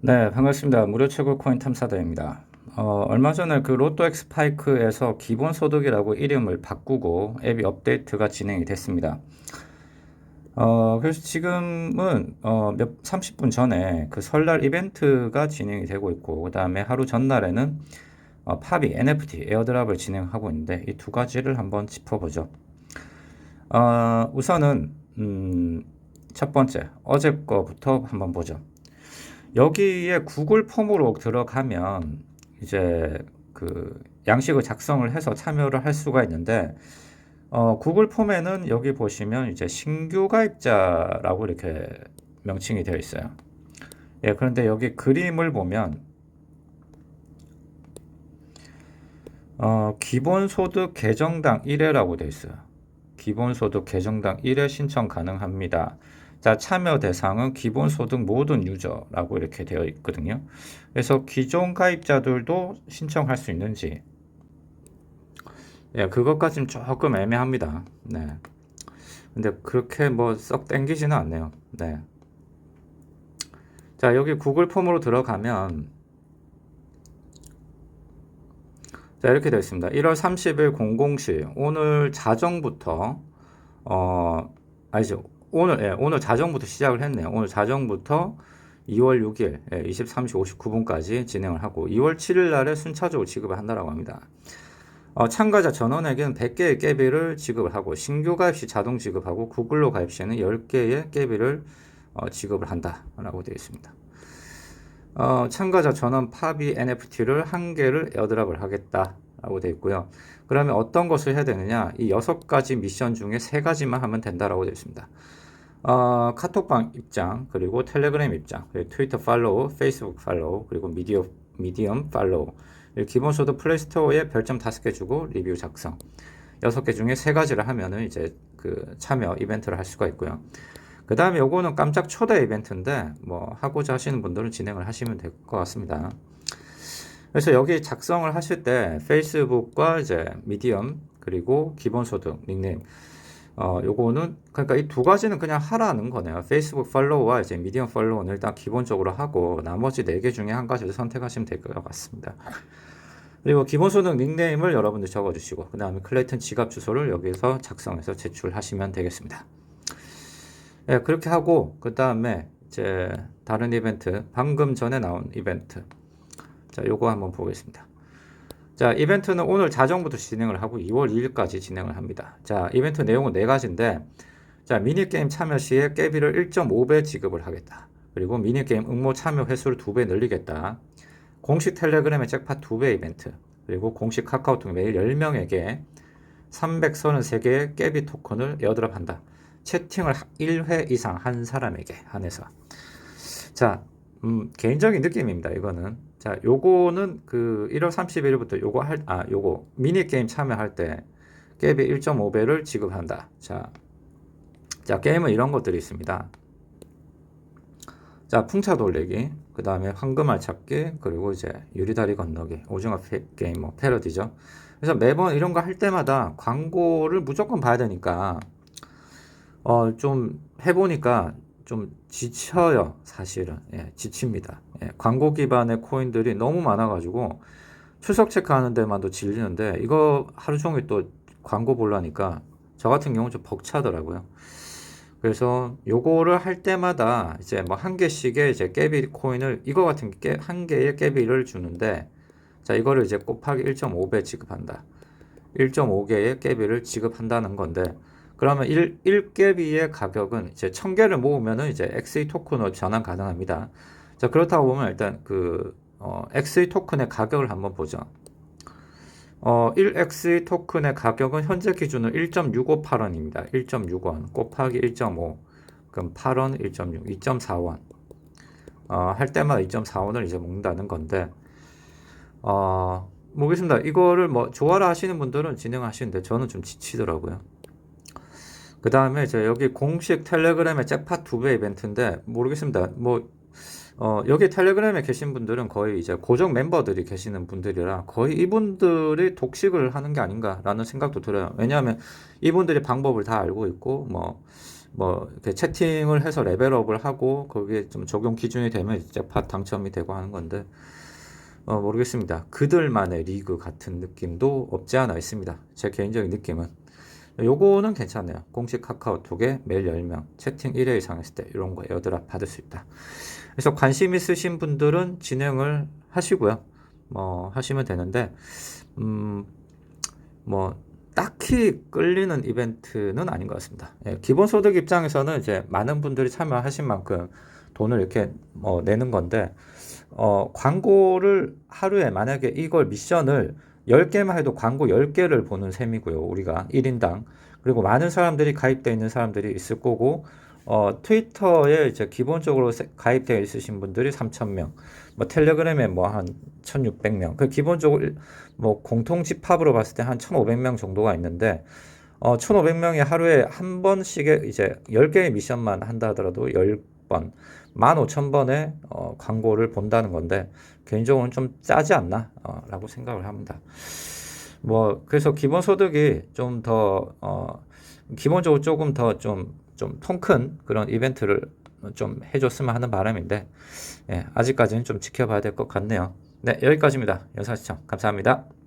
네, 반갑습니다. 무료 최고 코인 탐사대입니다. 어, 얼마 전에 그 로또 엑스파이크에서 기본 소득이라고 이름을 바꾸고 앱이 업데이트가 진행이 됐습니다. 어, 그래서 지금은 어, 몇 30분 전에 그 설날 이벤트가 진행이 되고 있고 그다음에 하루 전날에는 어, 팝이 NFT 에어드랍을 진행하고 있는데 이 두 가지를 한번 짚어보죠. 어, 우선은 음, 첫 번째 어제 거부터 한번 보죠. 여기에 구글 폼으로 들어가면 이제 그 양식을 작성을 해서 참여를 할 수가 있는데 어, 구글 폼에는 여기 보시면 이제 신규 가입자라고 이렇게 명칭이 되어 있어요. 예, 그런데 여기 그림을 보면 어, 기본소득 계정당 1회라고 되어 있어요. 기본소득 계정당 1회 신청 가능합니다. 자, 참여 대상은 기본소득 모든 유저라고 이렇게 되어 있거든요. 그래서 기존 가입자들도 신청할 수 있는지, 예, 그것까지는 조금 애매합니다. 네. 근데 그렇게 뭐 썩 땡기지는 않네요. 네. 자, 여기 구글 폼으로 들어가면, 자, 이렇게 되어 있습니다. 1월 30일 00시, 오늘 자정부터, 어, 아니죠. 오늘, 예, 오늘 자정부터 시작을 했네요. 오늘 자정부터 2월 6일, 예, 23시 59분까지 진행을 하고, 2월 7일 날에 순차적으로 지급을 한다라고 합니다. 어, 참가자 전원에게는 100개의 깨비를 지급을 하고, 신규 가입 시 자동 지급하고, 구글로 가입 시에는 10개의 깨비를 어, 지급을 한다라고 되어 있습니다. 어, 참가자 전원 팝이 NFT를 한 개를 에어드랍을 하겠다라고 되어 있고요. 그러면 어떤 것을 해야 되느냐? 이 여섯 가지 미션 중에 세 가지만 하면 된다라고 되어 있습니다. 어, 카톡방 입장, 그리고 텔레그램 입장, 그리고 트위터 팔로우, 페이스북 팔로우, 그리고 미디어, 미디엄 팔로우. 기본소득 플레이스토어에 별점 다섯 개 주고 리뷰 작성. 여섯 개 중에 세 가지를 하면은 이제 그 참여 이벤트를 할 수가 있고요. 그 다음에 요거는 깜짝 초대 이벤트인데 뭐 하고자 하시는 분들은 진행을 하시면 될 것 같습니다. 그래서 여기 작성을 하실 때 페이스북과 이제 미디엄 그리고 기본 소득 닉네임 어 요거는 그러니까 이 두 가지는 그냥 하라는 거네요. 페이스북 팔로우와 이제 미디엄 팔로우는 일단 기본적으로 하고 나머지 네 개 중에 한 가지를 선택하시면 될 것 같습니다. 그리고 기본 소득 닉네임을 여러분들 적어주시고 그 다음에 클레이튼 지갑 주소를 여기서 작성해서 제출하시면 되겠습니다. 예, 그렇게 하고 그 다음에 이제 다른 이벤트 방금 전에 나온 이벤트 자 요거 한번 보겠습니다. 자 이벤트는 오늘 자정부터 진행을 하고 2월 2일까지 진행을 합니다. 자 이벤트 내용은 네 가지인데 자 미니게임 참여 시에 깨비를 1.5배 지급을 하겠다. 그리고 미니게임 응모 참여 횟수를 2배 늘리겠다. 공식 텔레그램의 잭팟 2배 이벤트 그리고 공식 카카오톡 매일 10명에게 333개의 깨비 토큰을 에어드랍 한다. 채팅을 1회 이상 한 사람에게 한해서. 자, 음, 개인적인 느낌입니다. 이거는. 자, 요거는 그 1월 31일부터 요거 할, 아, 요거 미니게임 참여할 때 갭이 1.5배를 지급한다. 자, 자, 게임은 이런 것들이 있습니다. 자, 풍차 돌리기, 그 다음에 황금알 찾기, 그리고 이제 유리다리 건너기, 오징어 게임, 뭐, 패러디죠. 그래서 매번 이런 거 할 때마다 광고를 무조건 봐야 되니까, 어, 좀 해보니까 좀 지쳐요, 사실은. 예, 지칩니다. 예, 광고 기반의 코인들이 너무 많아가지고 출석 체크하는 데만도 질리는데 이거 하루 종일 또 광고 보려니까 저 같은 경우는 좀 벅차더라고요. 그래서 요거를 할 때마다 이제 뭐 한 개씩의 이제 깨비 코인을 이거 같은 게 한 개의 깨비를 주는데 자 이거를 이제 곱하기 1.5배 지급한다. 1.5개의 깨비를 지급한다는 건데 그러면 1, 1개비의 가격은 이제 1000개를 모으면은 이제 XE 토큰으로 전환 가능합니다. 자, 그렇다고 보면 일단 그, 어, XE 토큰의 가격을 한번 보죠. 어, 1XE 토큰의 가격은 현재 기준으로 1.658원입니다. 1.6원 곱하기 1.5. 그럼 8원, 1.6, 2.4원. 어, 할 때마다 2.4원을 이제 먹는다는 건데, 어, 모르겠습니다. 이거를 뭐 좋아라 하시는 분들은 진행하시는데 저는 좀 지치더라고요. 그 다음에 이제 여기 공식 텔레그램의 잭팟 두 배 이벤트인데 모르겠습니다. 뭐 어, 여기 텔레그램에 계신 분들은 거의 이제 고정 멤버들이 계시는 분들이라 거의 이분들이 독식을 하는 게 아닌가라는 생각도 들어요. 왜냐하면 이분들이 방법을 다 알고 있고 뭐 뭐 이렇게 채팅을 해서 레벨업을 하고 거기에 좀 적용 기준이 되면 잭팟 당첨이 되고 하는 건데 어, 모르겠습니다. 그들만의 리그 같은 느낌도 없지 않아 있습니다. 제 개인적인 느낌은. 요거는 괜찮네요. 공식 카카오톡에 매일 10명, 채팅 1회 이상 했을 때 이런 거 에어드랍 받을 수 있다. 그래서 관심 있으신 분들은 진행을 하시고요. 뭐 하시면 되는데 음, 뭐 딱히 끌리는 이벤트는 아닌 것 같습니다. 예, 기본소득 입장에서는 이제 많은 분들이 참여하신 만큼 돈을 이렇게 뭐 내는 건데 어, 광고를 하루에 만약에 이걸 미션을 10개만 해도 광고 10개를 보는 셈이고요. 우리가 1인당. 그리고 많은 사람들이 가입되어 있는 사람들이 있을 거고 어, 트위터에 이제 기본적으로 세- 가입되어 있으신 분들이 3,000명, 뭐 텔레그램에 뭐 한 1,600명. 그 기본적으로 일- 뭐 공통 집합으로 봤을 때 한 1,500명 정도가 있는데 어, 1,500명이 하루에 한 번씩의 이제 10개의 미션만 한다 하더라도 10 번, 15,000번의 어, 광고를 본다는 건데 개인적으로는 좀 짜지 않나? 어, 라고 생각을 합니다. 뭐 그래서 기본소득이 좀더 어, 기본적으로 조금 더 좀 좀 통 큰 그런 이벤트를 좀 해줬으면 하는 바람인데 예, 아직까지는 좀 지켜봐야 될 것 같네요. 네, 여기까지입니다. 영상 시청 감사합니다.